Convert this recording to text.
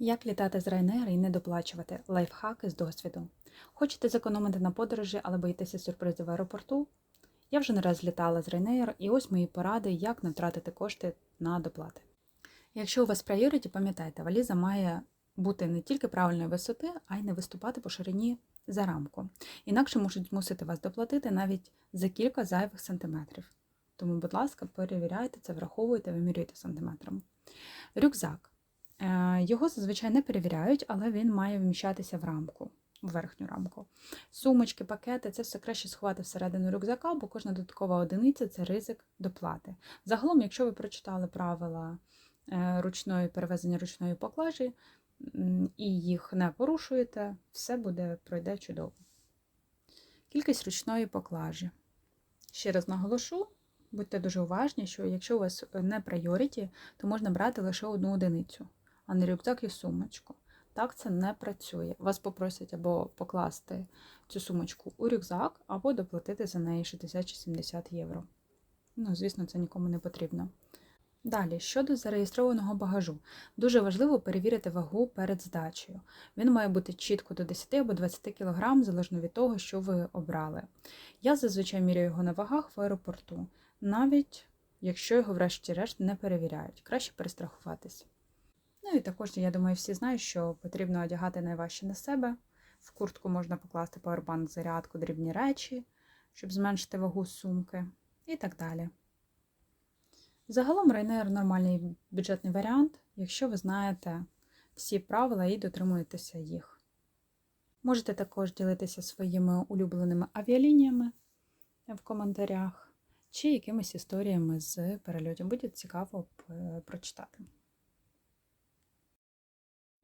Як літати з Ryanair і не доплачувати? Лайфхаки з досвіду. Хочете зекономити на подорожі, але боїтеся сюрпризів в аеропорту? Я вже не раз літала з Ryanair, і ось мої поради, як не втратити кошти на доплати. Якщо у вас прайоріті, пам'ятайте, валіза має бути не тільки правильної висоти, а й не виступати по ширині за рамку. Інакше можуть змусити вас доплатити навіть за кілька зайвих сантиметрів. Тому, будь ласка, перевіряйте це, враховуйте, вимірюйте сантиметрами. Рюкзак. Е, Його зазвичай не перевіряють, але він має вміщатися в рамку, в верхню рамку. Сумочки, пакети це все краще сховати всередину рюкзака, бо кожна додаткова одиниця це ризик доплати. Загалом, якщо ви прочитали правила е, ручної перевезення ручної поклажі і їх не порушуєте, все буде пройде чудово. Кількість ручної поклажі. Ще раз наголошу, будьте дуже уважні, що якщо у вас не прайоріті, то можна брати лише одну одиницю, а не рюкзак і сумочку. Так це не працює. Вас попросять або покласти цю сумочку у рюкзак, або доплатити за неї 60 чи 70 євро. Ну, звісно, це нікому не потрібно. Далі, щодо зареєстрованого багажу, дуже важливо перевірити вагу перед здачею. Він має бути чітко до 10 або 20 кг, залежно від того, що ви обрали. Я зазвичай міряю його на вагах в аеропорту, навіть якщо його, врешті-решт, не перевіряють. Краще перестрахуватись. Ну і також, я думаю, всі знають, що потрібно одягати найважче на себе. В куртку можна покласти павербанк, зарядку, дрібні речі, щоб зменшити вагу сумки і так далі. Загалом Ryanair нормальний бюджетний варіант, якщо ви знаєте всі правила і дотримуєтеся їх. Можете також ділитися своїми улюбленими авіалініями в коментарях чи якимись історіями з перельотів. Буде цікаво прочитати.